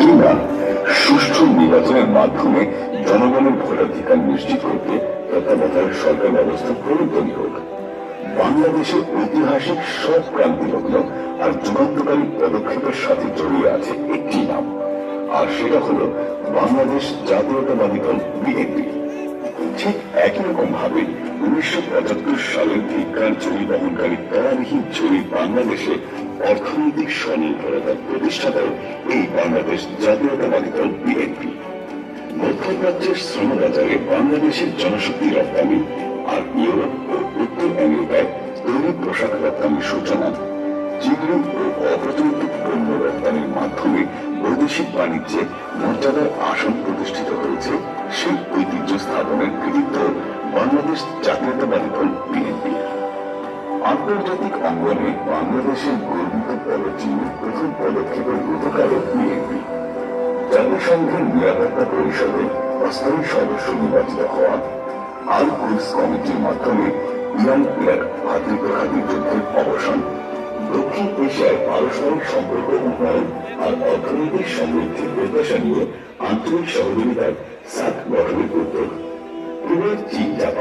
কিংবা সুষ্ঠু নির্বাচনের মাধ্যমে জনগণের ভোটাধিকার নিশ্চিত করতে তত্ত্বাবধায়ক সরকার ব্যবস্থা প্রবর্তনই হোক বাংলাদেশের ঐতিহাসিক সব ক্রান্তিলগ্ন আর যুগান্তকারী পদক্ষেপের সাথে জড়িয়ে আছে একটি নাম, আর সেটা হলো বাংলাদেশ জাতীয়তাবাদী দল বিএনপি। ঠিক একই রকম ভাবে উনিশশো পঁচাত্তর সালের ভিক্ষার জমি বহনকারী তরাবিহীন জমি বাংলাদেশে অর্থনৈতিক স্বনির্ভরতার প্রতিষ্ঠাতাও এই বাংলাদেশ জাতীয়তাবাদী দল বিএনপি মধ্যপ্রাচ্যের শ্রমবাজারে বাংলাদেশের জনশক্তি রপ্তানি আর ইউরোপ ও উত্তর আমেরিকায় তৈরি পোশাক রপ্তানির সূচনা। চিংড়ি ও অপ্রচলিত পণ্য রপ্তানির মাধ্যমে বৈদেশিক বাণিজ্যে মর্যাদার আসন প্রতিষ্ঠিত হয়েছে। বাংলাদেশ জাতীয়তাবাদী দল বিএনপি। আন্তর্জাতিক অঙ্গনে বাংলাদেশের গর্বিত পদচিহ্নের প্রথম পদক্ষেপের রূপকারক বিএনপি। জাতিসংঘের নিরাপত্তা পরিষদে অস্থায়ী সদস্য নির্বাচিত হওয়া আল কুইস কমিটির মাধ্যমে ইরান, ইরাক ভাতৃপ্রঘাতী যুদ্ধের অবসান, দক্ষিণ এশিয়ায় পারস্পরিক সম্পর্ক উন্নয়ন আর অর্থনৈতিক সমৃদ্ধির প্রত্যাশা নিয়ে আঞ্চলিক সহযোগিতার সাত গঠনের উদ্যোগ পূর্বে চীন জাপান